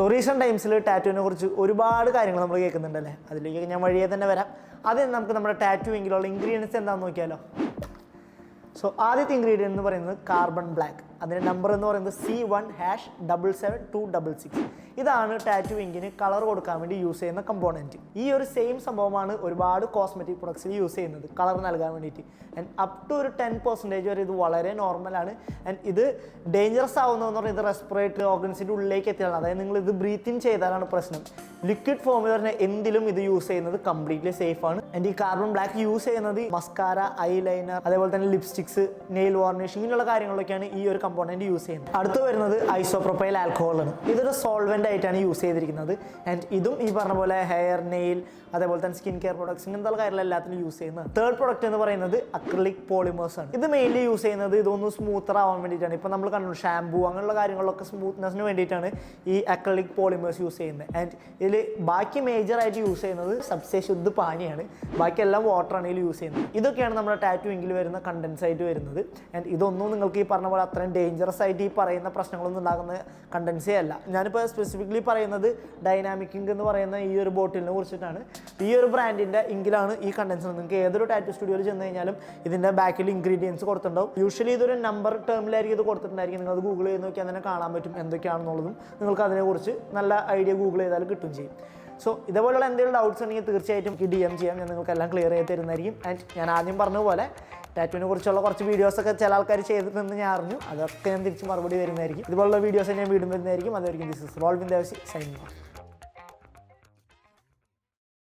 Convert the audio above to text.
So recent ടൈംസിൽ ടാറ്റുവിനെ കുറിച്ച് ഒരുപാട് കാര്യങ്ങൾ നമ്മൾ കേൾക്കുന്നുണ്ടല്ലേ? അതിലേക്ക് ഞാൻ വഴിയെ തന്നെ വരാം. ആദ്യം നമുക്ക് നമ്മുടെ ടാറ്റു എങ്കിലുള്ള ഇൻഗ്രീഡിയൻസ് എന്താണെന്ന് നോക്കിയാലോ? സോ ആദ്യത്തെ ഇൻഗ്രീഡിയന്റ് എന്ന് പറയുന്നത് കാർബൺ ബ്ലാക്ക് അതിന്റെ നമ്പർ എന്ന് പറയുന്നത് C one hash double seven two double six ഇതാണ് ടാറ്റു ഇങ്കിന് കളർ കൊടുക്കാൻ വേണ്ടി യൂസ് ചെയ്യുന്ന കമ്പോണന്റ് ഈ ഒരു സെയിം സംഭവമാണ് ഒരുപാട് കോസ്മെറ്റിക് പ്രൊഡക്ട്സിൽ യൂസ് ചെയ്യുന്നത്. കളർ നൽകാൻ വേണ്ടിയിട്ട്. ആൻഡ് അപ് ടു ഒരു ടെൻ പെർസെന്റേജ് വരെ ഇത് വളരെ നോർമലാണ് ആൻഡ് ഇത് ഡേഞ്ചറസ് ആവുന്നതെന്ന് പറഞ്ഞാൽ ഇത് റെസ്പിറേറ്ററി ഓർഗൻസിന്റെ ഉള്ളിലേക്ക് എത്തിയാണ് അതായത് നിങ്ങൾ ഇത് ബ്രീത്ത് ഇൻ ചെയ്താലാണ് പ്രശ്നം. ലിക്വിഡ് ഫോമിൽ പറഞ്ഞാൽ എന്തിലും ഇത് യൂസ് ചെയ്യുന്നത് കംപ്ലീറ്റ്ലി സേഫ് ആണ്. ആൻഡ് ഈ കാർബൺ ബ്ലാക്ക് യൂസ് ചെയ്യുന്നത് മസ്കാര ഐ ലൈനർ അതേപോലെ തന്നെ ലിപ്സ്റ്റിക്സ് നെയിൽ വാർണിഷ് ഇങ്ങനെയുള്ള കാര്യങ്ങളൊക്കെയാണ് ഈ ഒരു കമ്പോണന്റ് യൂസ് ചെയ്യുന്നത്. അടുത്ത് വരുന്നത് ഐസോപ്രൊപ്പൈൽ ആൽക്കഹോൾ ആണ്. ഇതൊരു സോൾവെന്റ് ആയിട്ടാണ് യൂസ് ചെയ്തിരിക്കുന്നത്. ആൻഡ് ഇതും ഈ പറഞ്ഞ പോലെ ഹെയർ നെയിൽ അതേപോലെ തന്നെ സ്കിൻ കെയർ പ്രോഡക്ട്സ് ഇങ്ങനത്തെ കാര്യങ്ങൾ എല്ലാത്തിനും യൂസ് ചെയ്യുന്നത്. തേർഡ് പ്രോഡക്റ്റ് എന്ന് പറയുന്നത് അക്രിലിക് പോളിമേഴ്സ് ആണ്. ഇത് മെയിൻലി യൂസ് ചെയ്യുന്നത് ഇതൊന്ന് സ്മൂത്തർ ആവാൻ വേണ്ടിയിട്ടാണ്. ഇപ്പോൾ നമ്മൾ കണ്ടു ഷാമ്പൂ അങ്ങനെയുള്ള കാര്യങ്ങളൊക്കെ സ്മൂത്ത്നെസ്സിന് വേണ്ടിയിട്ടാണ് ഈ അക്രിലിക് പോളിമേഴ്സ് യൂസ് ചെയ്യുന്നത്. ആൻഡ് ഇതിൽ ബാക്കി മേജർ ആയിട്ട് യൂസ് ചെയ്യുന്നത് സബ്സേ ശുദ്ധ പാനിയാണ്. ബാക്കി എല്ലാം വാട്ടറാണ് ഇതിൽ യൂസ് ചെയ്യുന്നത്. ഇതൊക്കെയാണ് നമ്മുടെ ടാറ്റു എങ്കിൽ വരുന്ന കണ്ടൻസ് ആയിട്ട് വരുന്നത്. ആൻഡ് ഇതൊന്നും നിങ്ങൾക്ക് ഈ പറഞ്ഞ പോലെ അത്രയും ഡേഞ്ചറസ് ആയിട്ട് ഈ പറയുന്ന പ്രശ്നങ്ങളൊന്നും ഉണ്ടാകുന്ന കണ്ടൻസേ അല്ല. ഞാനിപ്പോൾ സ്പെസിഫിക്കലി പറയുന്നത് ഡൈനാമിക് ഇങ്ക് എന്ന് പറയുന്ന ഈ ഒരു ബോട്ടിലിനെ കുറിച്ചിട്ടാണ്. ഈ ഒരു ബ്രാൻഡിന്റെ ഇങ്കിലാണ് ഈ കണ്ടൻസ് നിങ്ങൾക്ക് ഏതൊരു ടാറ്റു സ്റ്റുഡിയോയിൽ ചെന്ന് കഴിഞ്ഞാലും ഇതിന്റെ ബാക്കിൽ ഇൻഗ്രീഡിയൻസ് കൊടുത്തിട്ടുണ്ടാവും. യൂഷ്വലി ഇതൊരു നമ്പർ ടേമിലായിരിക്കും ഇത് കൊടുത്തിട്ടുണ്ടായിരിക്കും. നിങ്ങൾ അത് ഗൂഗിൾ ചെയ്ത് നോക്കിയാൽ തന്നെ കാണാൻ പറ്റും എന്തൊക്കെയാണെന്നുള്ളതും. നിങ്ങൾക്ക് അതിനെക്കുറിച്ച് നല്ല ഐഡിയ ഗൂഗിൾ ചെയ്താൽ കിട്ടും ചെയ്യും. സോ ഇതേപോലെയുള്ള എന്തെങ്കിലും ഡൗട്ട്സ് ഉണ്ടെങ്കിൽ തീർച്ചയായിട്ടും ഈ ഡി എം ചെയ്യാം. ഞാൻ നിങ്ങൾക്ക് എല്ലാം ക്ലിയർ ചെയ്ത് തരുന്നതായിരിക്കും. ആൻഡ് ഞാൻ ആദ്യം പറഞ്ഞ പോലെ ടാറ്റുവിനെ കുറിച്ചുള്ള കുറച്ച് വീഡിയോസൊക്കെ ചില ആൾക്കാർ ചെയ്തിട്ടുണ്ടെന്ന് ഞാൻ അറിഞ്ഞു. അതൊക്കെ ഞാൻ തിരിച്ച് മറുപടി വരുന്നതായിരിക്കും ഇതുപോലുള്ള വീഡിയോസ് ഞാൻ വീണ്ടും വരുന്നതായിരിക്കും. അതായിരിക്കും this is Volvin Devasi signing